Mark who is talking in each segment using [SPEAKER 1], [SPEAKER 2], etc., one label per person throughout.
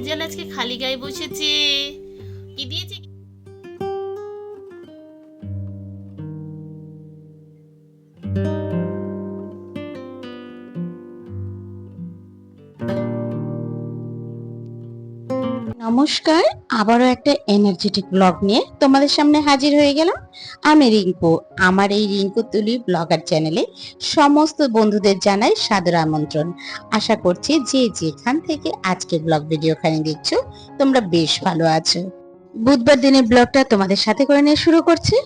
[SPEAKER 1] আজকে খালি গায়ে বসেছে। কি দিয়েছে
[SPEAKER 2] নমস্কার, আবারও একটা এনার্জেটিক ব্লগ নিয়ে তোমাদের সামনে হাজির হয়ে গেলাম। আমি রিঙ্কু, আমার এই রিঙ্কু তুলি ব্লগার চ্যানেলে সমস্ত বন্ধুদের জানাই সাদর আমন্ত্রণ। আশা করছি যে যেখান থেকে আজকে ব্লগ ভিডিওখানি দেখছ, তোমরা বেশ ভালো আছো। বুধবার দিনের ব্লগটা তোমাদের সাথে করে নিয়ে শুরু করছি।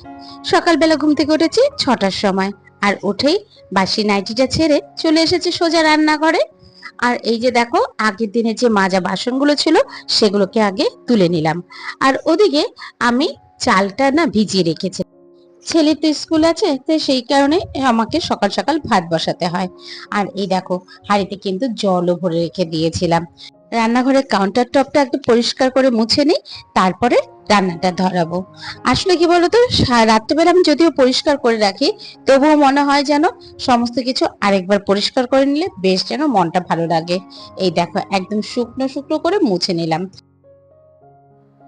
[SPEAKER 2] সকালবেলা ঘুম থেকে উঠেছি ছটার সময়, আর উঠেই বাসি নাইটিটা ছেড়ে চলে এসেছে সোজা রান্নাঘরে। আর এই যে দেখো, আগের দিনে যে মাজা বাসনগুলো ছিল, সেগুলোকে আগে তুলে নিলাম। আর ওদিকে আমি চালটা না ভিজিয়ে রেখেছি। ছেলের তো স্কুল আছে, তো সেই কারণে আমাকে সকাল সকাল ভাত বসাতে হয়। আর এই দেখো, হাঁড়িতে কিন্তু জলও ভরে রেখে দিয়েছিলাম। রান্নাঘরের কাউন্টার টপটা একটু পরিষ্কার করে মুছে নিই, তারপরে রান্নাটা ধরাবো। আসলে কি বলতো রাত্রেবেলা আমি যদিও পরিষ্কার করে রাখি, তবুও মনে হয় যেন সমস্ত কিছু আরেকবার পরিষ্কার করে নিলে বেশ যেন মনটা ভালো লাগে। এই দেখো, একদম শুকনো শুকনো করে মুছে নিলাম।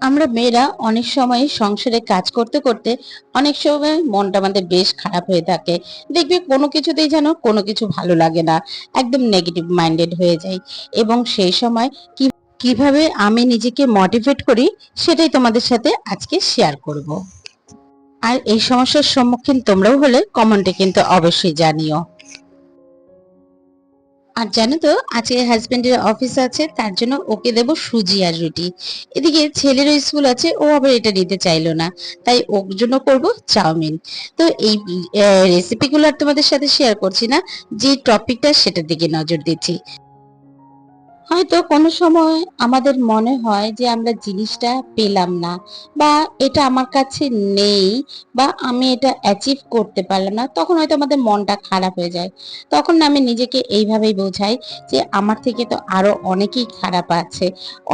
[SPEAKER 2] আমরা মেয়েরা অনেক সময় সংসারে কাজ করতে করতে অনেক সময় মনটা আমাদের বেশ খারাপ হয়ে থাকে। দেখবে কোনো কিছুতেই যেন কোনো কিছু ভালো লাগে না, একদম নেগেটিভ মাইন্ডেড হয়ে যায় এবং সেই সময় কি, কীভাবে আমি নিজেকে মোটিভেট করি সেটাই তোমাদের সাথে আজকে শেয়ার করব। আর এই সমস্যার সম্মুখীন তোমরাও হলে কমেন্টে কিন্তু অবশ্যই জানিও। আর জানো তো, আজকে হাজব্যান্ডের অফিস আছে, তার জন্য ওকে দেব সুজি আর রুটি। এদিকে ছেলেরও স্কুল আছে, ও আবার এটা নিতে চাইলো না। তাই ওর জন্য করব চাউমিন। তো এই রেসিপিগুলো আর তোমাদের সাথে শেয়ার করছি না, যে টপিকটা সেটার দিকে নজর দিচ্ছি। হয়তো কোনো সময় আমাদের মনে হয় যে আমরা জিনিসটা পেলাম না বা এটা আমার কাছে নেই বা আমি এটা অ্যাচিভ করতে পারলাম না, তখন হয়তো আমাদের মনটা খারাপ হয়ে যায়। তখন আমি নিজেকে এইভাবেই বোঝাই যে আমার থেকে তো আরও অনেকেই খারাপ আছে,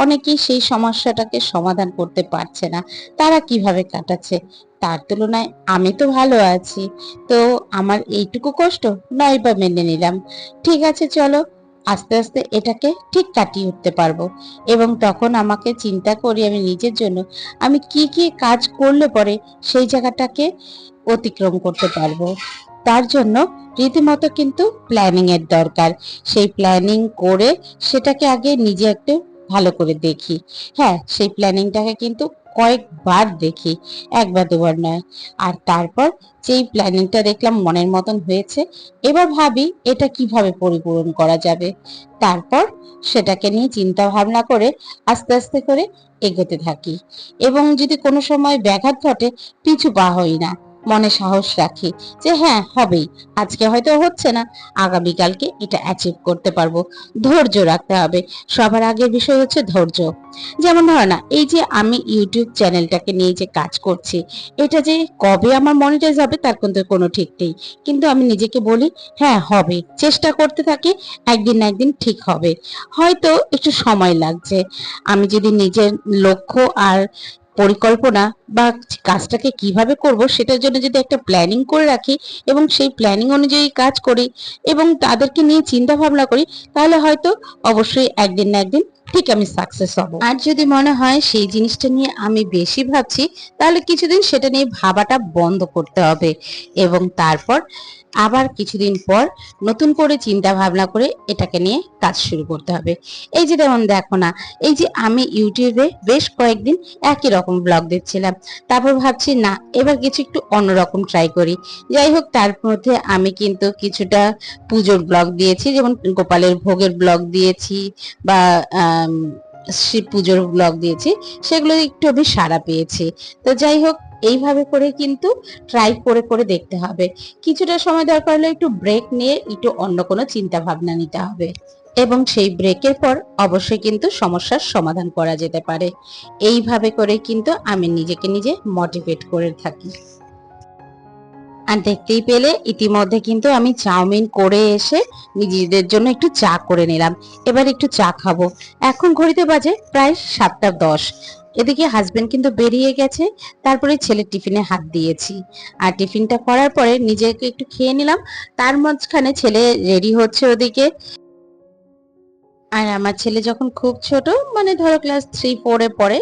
[SPEAKER 2] অনেকেই সেই সমস্যাটাকে সমাধান করতে পারছে না, তারা কীভাবে কাটাচ্ছে? তার তুলনায় আমি তো ভালো আছি, তো আমার এইটুকু কষ্ট নয় বা মেনে নিলাম। ঠিক আছে, চলো। আস্তে আস্তে এটাকে ঠিক কাটিয়ে উঠতে পারব। এবং তখন আমাকে চিন্তা করি আমি নিজের জন্য, আমি কি কি কাজ করলে পরে সেই জায়গাটাকে অতিক্রম করতে পারব। তার জন্য রীতিমতো কিন্তু প্ল্যানিংয়ের দরকার। সেই প্ল্যানিং করে সেটাকে আগে নিজে একটু ভালো করে দেখি। হ্যাঁ সেই প্ল্যানিংটাকে কিন্তু কয়েকবার দেখি, একবার দুবার নয়। আর তারপর যেই প্ল্যানিংটা দেখলাম মনের মতন হয়েছে, এবার ভাবি এটা কীভাবে পরিপূরণ করা যাবে? তারপর সেটাকে নিয়ে চিন্তা ভাবনা করে আস্তে আস্তে করে এগোতে থাকি। এবং যদি কোনো সময় ব্যাঘাত ঘটে, পিছু পা হই না। মনে সাহস রাখি যে হ্যাঁ হবেই। আজকে হয়তো হচ্ছে না, আগামীকালকে এটা অ্যাচিভ করতে পারব। ধৈর্য রাখতে হবে। সবার আগের বিষয় হচ্ছে ধৈর্য। যেমন ধরো না, এই যে আমি ইউটিউব চ্যানেলটাকে নিয়ে যে কাজ করছি, এটা যে কবে আমার মনিটাইজ হবে তার কিন্তু কোনো ঠিক নেই। কিন্তু আমি নিজেকে বলি হ্যাঁ হবে। চেষ্টা করতে থাকি, একদিন না একদিন ঠিক হবে। হয়তো একটু সময় লাগছে। আমি যদি নিজের লক্ষ্য আর পরিকল্পনা বা কাজটাকে কীভাবে করব সেটার জন্য যদি একটা প্ল্যানিং করে রাখি এবং সেই প্ল্যানিং অনুযায়ী কাজ করি এবং তাদেরকে নিয়ে চিন্তা ভাবনা করি, তাহলে হয়তো অবশ্যই একদিন না একদিন ঠিক আমি সাকসেস হব। আর যদি মনে হয় সেই জিনিসটা নিয়ে আমি বেশি ভাবছি, তাহলে কিছুদিন সেটা নিয়ে ভাবাটা বন্ধ করতে হবে এবং তারপর আবার কিছুদিন পর নতুন করে চিন্তা ভাবনা করে এটাকে নিয়ে কাজ শুরু করতে হবে। এই যে যেমন দেখো না, এই যে আমি ইউটিউবে বেশ কয়েকদিন একই রকম ব্লগ দেখছিলাম। তারপর ভাবছি, না, এবার কিছু একটু অন্যরকম ট্রাই করি। যাই হোক, তার মধ্যে আমি কিন্তু কিছুটা পুজোর ব্লগ দিয়েছি, যেমন গোপালের ভোগের ব্লগ দিয়েছি বা শিব পুজোর ব্লগ দিয়েছি, সেগুলো একটু আমি সাড়া পেয়েছি। তো যাই হোক এইভাবে করে কিন্তু ট্রাই করে করে দেখতে হবে। কিছুটা সময় দরকার হলে একটু ব্রেক নিয়ে একটু অন্য কোনো চিন্তা ভাবনা নিতে হবে। এবং সেই ব্রেকের পর অবশ্যই কিন্তু সমস্যার সমাধান করা যেতে পারে। এইভাবে করে কিন্তু আমি নিজেকে নিজে মোটিভেট করে থাকি। আর দেখতেই পেলে ইতিমধ্যে কিন্তু আমি চাউমিন করে এসে নিজেদের জন্য একটু চা করে নিলাম। এবার একটু চা খাব। এখন ঘড়িতে বাজে প্রায় সাতটা দশ। এদিকে হাজবেন্ড কিন্তু বেরিয়ে গেছে, তারপরে ছেলের টিফিনে হাত দিয়েছি। আর টিফিনটা করার পরে নিজেকে একটু খেয়ে নিলাম, তার মাঝখানে ছেলে রেডি হচ্ছে ওদিকে। আর আমার ছেলে যখন খুব ছোট মানে ধরো ক্লাস থ্রি ফোরে পড়ে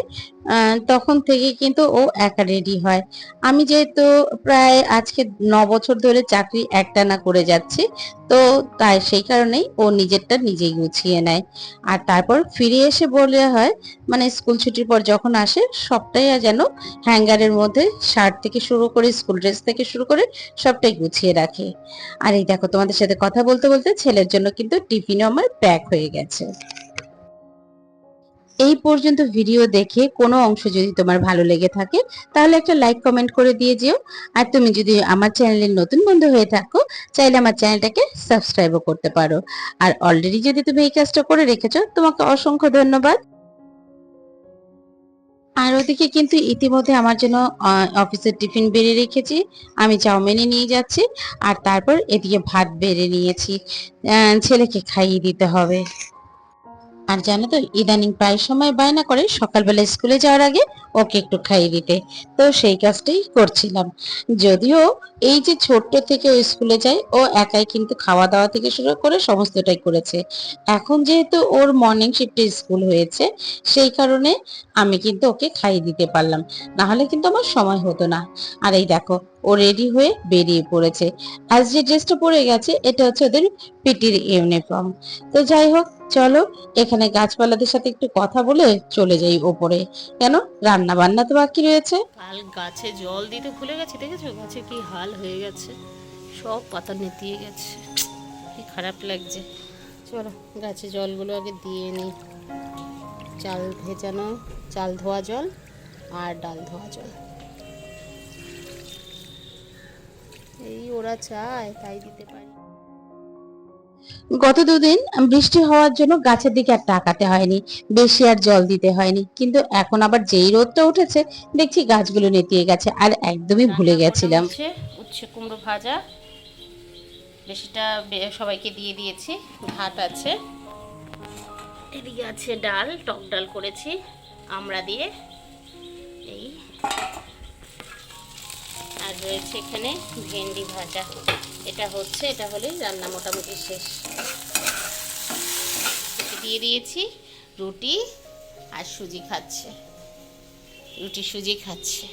[SPEAKER 2] তখন থেকে কিন্তু ও একা রেডি হয়। আমি যেহেতু প্রায় আজকে ন বছর ধরে চাকরি একটানা করে যাচ্ছি, তো তাই সেই কারণেই ও নিজেরটা নিজেই গুছিয়ে নেয়। আর তারপর ফিরে এসে বলে হয় মানে স্কুল ছুটির পর যখন আসে, সবটাই যেন হ্যাঙ্গারের মধ্যে শার্ট থেকে শুরু করে স্কুল ড্রেস থেকে শুরু করে সবটাই গুছিয়ে রাখে। আর এই দেখো তোমাদের সাথে কথা বলতে বলতে ছেলের জন্য কিন্তু টিফিনও আমার প্যাক হয়ে গেছে। এই পর্যন্ত ভিডিও দেখে কোনো অংশ যদি তোমার ভালো লেগে থাকে, তাহলে একটা লাইক কমেন্ট করে দিয়ে যেও। আর তুমি যদি আমার চ্যানেলের নতুন বন্ধু হয়ে থাকো, চাইলে আমার চ্যানেলটাকে সাবস্ক্রাইবও করতে পারো। আর অলরেডি যদি তুমি এই কাজটা করে রেখেছো, তোমাকে অসংখ্য ধন্যবাদ। আর ওদিকে কিন্তু ইতিমধ্যে আমার জন্য অফিসের টিফিন বেড়ে রেখেছি। আমি চাউমিনে নিয়ে যাচ্ছি। আর তারপর এদিকে ভাত বেড়ে নিয়েছি। ছেলেকে খাইয়ে দিতে হবে। আর জানো তো, ইদানিং প্রায় সময় বায়না করে সকালবেলা স্কুলে যাওয়ার আগে ওকে একটু খাইয়ে দিতে। তো সেই কাজটাই করছিলাম। যদিও এই যে ছোট্ট থেকে স্কুলে যায়, ও একাই কিন্তু খাওয়া দাওয়া থেকে শুরু করে সমস্তটাই করেছে। এখন যেহেতু ওর মর্নিং শিফটে স্কুল হয়েছে, সেই কারণে আমি কিন্তু ওকে খাইয়ে দিতে পারলাম। না হলে কিন্তু আমার সময় হতো না। আর এই দেখো, ও রেডি হয়ে বেরিয়ে পড়েছে। আজ যে ড্রেসটা পরে গেছে, এটা হচ্ছে ওদের পিটির ইউনিফর্ম তো যাই হোক চলো, এখানে গাছপালাদের সাথে একটু কথা বলে চলে যাই ওপরে। কেন? রান্না বান্না তো বাকি রয়েছে।
[SPEAKER 1] কাল গাছে জল দিতে ভুলে গেছি, দেখেছ? গাছে কি হাল হয়ে গেছে। সব পাতা নেতিয়ে গেছে। কি খারাপ লাগছে। চলো, গাছে জলগুলো আগে দিয়ে নিই। চাল ভেজানো চাল ধোয়া জল আর ডাল ধোয়া জল। এই ওরা চায়, তাই দিতে পারি।
[SPEAKER 2] গত দুদিন বৃষ্টি হওয়ার জন্য গাছের দিকে আর তাকাতে হয়নি। বেশি আর জল দিতে হয়নি। কিন্তু এখন আবার যেই রোদটা উঠেছে দেখছি গাছগুলো নেতিয়ে গেছে আর একদমই ভুলে গেছিলাম।
[SPEAKER 1] উচ্ছে কুমড়ো ভাজা। বেশিটা সবাইকে দিয়ে দিয়েছি। ভাত আছে। এদিকে আছে ডাল টক ডাল করেছি আমরা দিয়ে। এই। আর রয়েছে এখানে ভেন্ডি ভাজা। এটা হচ্ছে, এটা হলেই রান্না মোটামুটি শেষ। দিয়ে দিয়েছি, রুটি আর সুজি খাচ্ছে। রুটি, সুজি খাচ্ছে।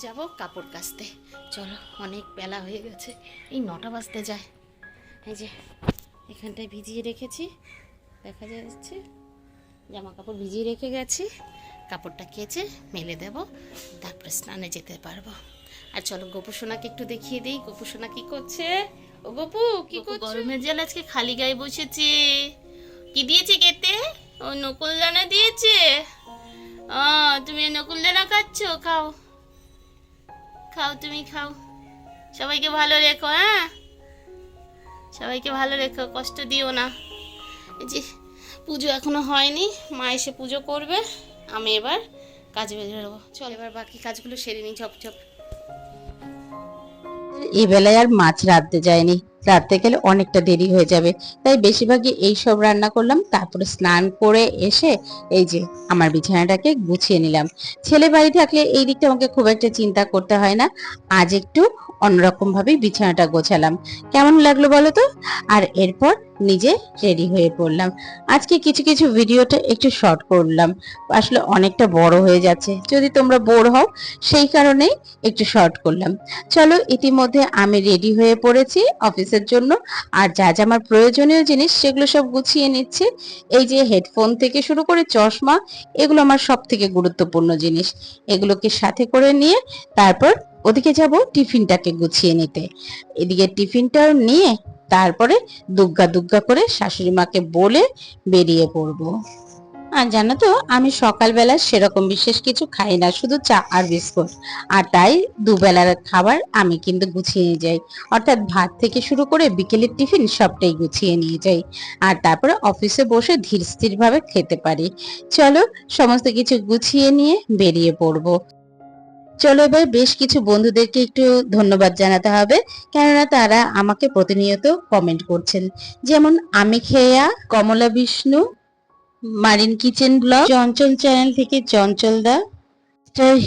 [SPEAKER 1] যাব কাপড় কাচতে। চলো, অনেক বেলা হয়ে গেছে। এই নটা বাজতে যায়। এই যে, এখানটায় ভিজিয়ে রেখেছি। দেখা যাচ্ছে জামা কাপড় ভিজিয়ে রেখে গেছি। কাপড়টা কেচে মেলে দেব, তারপরে স্নানে যেতে পারব। আর চলো গোপু সোনাকে একটু দেখিয়ে দিই। গোপু সোনা কি করছে? ও গোপু কি করছে? গরমের জল আজকে খালি গায়ে বসেছে। কি দিয়েছে খেতে? ও নকুল দানা দিয়েছে? ও তুমি নকুল দানা খাচ্ছ? খাও। খাও তুমি খাও। সবাইকে ভালো রেখো হ্যাঁ? সবাইকে ভালো রেখো কষ্ট দিও না। এই যে পুজো এখনও হয়নি। মা এসে পুজো করবে। আমি এবার কাজে বেরোবো চল এবার বাকি কাজগুলো সেরে নিই ঝপ। ঝপ
[SPEAKER 2] এই বেলায় আর মাছ রাঁধতে যায়নি। রাঁধতে গেলে অনেকটা দেরি হয়ে যাবে। তাই বেশিরভাগই এই সব রান্না করলাম। তারপরে স্নান করে এসে এই যে আমার বিছানাটাকে গুছিয়ে নিলাম। ছেলে বাড়ি থাকলে এই দিকটা আমাকে খুব একটা চিন্তা করতে হয় না। আজ একটু অন্যরকম ভাবে বিছানাটা গোছালাম। কেমন লাগল বলো তো? আর এরপর নিজে রেডি হয়ে পড়লাম। আজকে কিছু কিছু ভিডিওটা একটু শর্ট করলাম। আসলে অনেকটা বড় হয়ে যাচ্ছে। যদি তোমরা বোর হও, সেই কারণেই একটু শর্ট করলাম। চলো, ইতিমধ্যে আমি রেডি হয়ে পড়েছি অফিসের জন্য। আর যা যা আমার প্রয়োজনীয় জিনিস, সেগুলো সব গুছিয়ে নিচ্ছি। এই যে হেডফোন থেকে শুরু করে চশমা, এগুলো আমার সব থেকে গুরুত্বপূর্ণ জিনিস। এগুলোকে সাথে করে নিয়ে তারপর ওদিকে যাব টিফিনটাকে গুছিয়ে নিতে। এদিকে টিফিনটাও নিয়ে তারপরে দুগ্গা দুগ্গা করে শাশুড়ি মাকে বলে বেরিয়ে পড়ব। আর জানো তো, আমি সকালবেলা সেরকম বিশেষ কিছু খাই না, শুধু চা আর বিস্কুট। আর তাই দুবেলার খাবার আমি কিন্তু গুছিয়ে নিয়ে যাই। অর্থাৎ ভাত থেকে শুরু করে বিকেলের টিফিন সবটাই গুছিয়ে নিয়ে যাই। আর তারপরে অফিসে বসে ধীর স্থির ভাবে খেতে পারি। চলো, সমস্ত কিছু গুছিয়ে নিয়ে বেরিয়ে পড়ব। চলো এবার বেশ কিছু বন্ধুদেরকে একটু ধন্যবাদ জানাতে হবে, কেননা তারা আমাকে প্রতিনিয়ত কমেন্ট করছেন। যেমন আমি Kheya Kamala Bishnu, Marin kitchen blog, Chanchal channel থেকে Chanchal da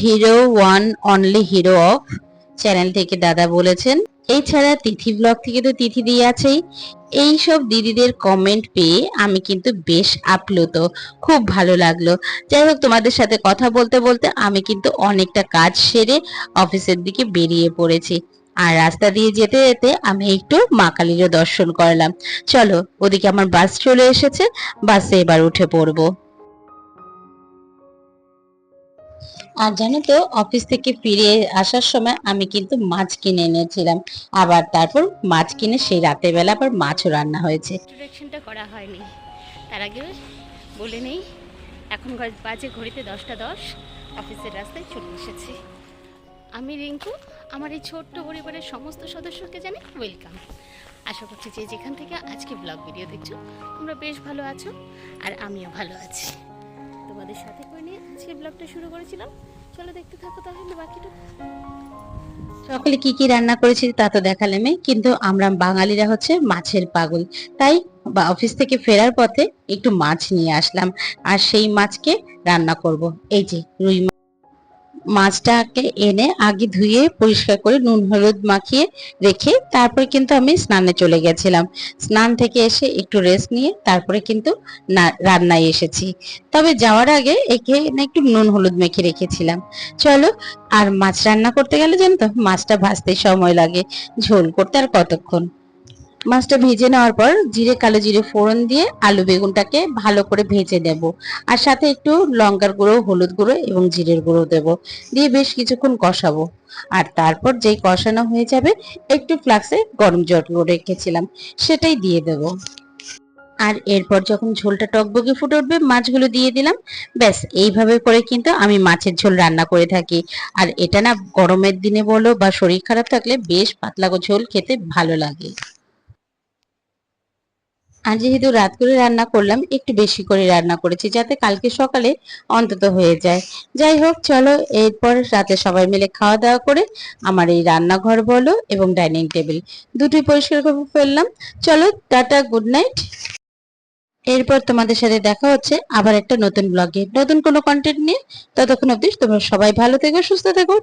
[SPEAKER 2] hero one only hero of channel থেকে দাদা বলেছেন। এছাড়া তিথি ব্লগ থেকে তো তিথি দিয়ে আছেই। এই সব দিদিদের কমেন্ট পেয়ে আমি কিন্তু বেশ আপ্লুত। খুব ভালো লাগল। যাই হোক, তোমাদের সাথে কথা বলতে বলতে আমি কিন্তু অনেকটা কাজ সেরে অফিসের দিকে বেরিয়ে পড়েছি। আর রাস্তা দিয়ে যেতে যেতে আমি একটু মা কালীরও দর্শন করলাম। চলো, ওদিকে আমার বাস চলে এসেছে। বাসে এবার উঠে পড়ব। আর জানো তো অফিস থেকে ফিরে আসার সময় আমি কিন্তু মাছ কিনে এনেছিলাম। আবার তারপর মাছ কিনে সেই রাতের বেলা আবার মাছও রান্না হয়েছে।
[SPEAKER 1] করা হয়নি। তার আগে বলে নেই, এখন বাজে ঘড়িতে দশটা দশ অফিসের রাস্তায় চলে এসেছি। আমি রিঙ্কু, আমার এই ছোট্ট পরিবারের সমস্ত সদস্যকে জানি ওয়েলকাম আশা করছি যে যেখান থেকে আজকে ব্লগ ভিডিও দেখছ, তোমরা বেশ ভালো আছো, আর আমিও ভালো আছি। তোমাদের সাথে করে নিয়ে আজকে ব্লগটা শুরু করেছিলাম। চলো দেখতে থাকো তাহলে বাকিটা।
[SPEAKER 2] সকালে কি কি রান্না করেছি তা তো দেখালে মেয়ে, কিন্তু আমরা বাঙালিরা হচ্ছে মাছের পাগল। তাই বা অফিস থেকে ফেরার পথে একটু মাছ নিয়ে আসলাম, আর সেই মাছকে রান্না করব। এই যে রুই মাছটাকে এনে আগে ধুয়ে পরিষ্কার করে নুন, হলুদ মাখিয়ে রেখে তারপরে কিন্তু আমি স্নানে চলে গেছিলাম। স্নান থেকে এসে একটু রেস্ট নিয়ে তারপরে কিন্তু রান্নায় এসেছি। তবে যাওয়ার আগে এখানে একটু নুন, হলুদ মেখে রেখেছিলাম। চলো, আর মাছ রান্না করতে গেলে জানো তো, মাছটা ভাজতে সময় লাগে। ঝোল করতে আর কতক্ষণ? মাছটা ভেজে নেওয়ার পর জিরে, কালো জিরে ফোড়ন দিয়ে আলু বেগুনটাকে ভালো করে ভেজে নেব। আর সাথে একটু লঙ্কার গুঁড়ো, হলুদ গুঁড়ো এবং জিরের গুঁড়ো দেব। দিয়ে বেশ কিছুক্ষণ কষাবো। আর তারপর যেই কষানো হয়ে যাবে, একটু ফ্লাক্সে গরম জল রেখেছিলাম, সেটাই দিয়ে দেব। আর এরপর যখন ঝোলটা টকবগে ফুটে উঠবে, মাছগুলো দিয়ে দিলাম। ব্যাস, এইভাবে করে কিন্তু আমি মাছের ঝোল রান্না করে থাকি। আর এটা না গরমের দিনে বলো বা শরীর খারাপ থাকলে বেশ পাতলা ঝোল খেতে ভালো লাগে। আর যেহেতু রাত করে রান্না করলাম, একটু বেশি করে রান্না করেছি যাতে কালকে সকালে অন্তত হয়ে যায়। যাই হোক, চলো এরপর রাতে সবাই মিলে খাওয়া দাওয়া করে আমার এই রান্নাঘর বলো এবং ডাইনিং টেবিল দুটোই পরিষ্কার করে ফেললাম। চলো, টাটা, গুড নাইট। এরপর তোমাদের সাথে দেখা হচ্ছে আবার একটা নতুন ব্লগে নতুন কোনো কন্টেন্ট নিয়ে, ততক্ষণ অবধি তোমরা সবাই ভালো থেকো, সুস্থ থেকো।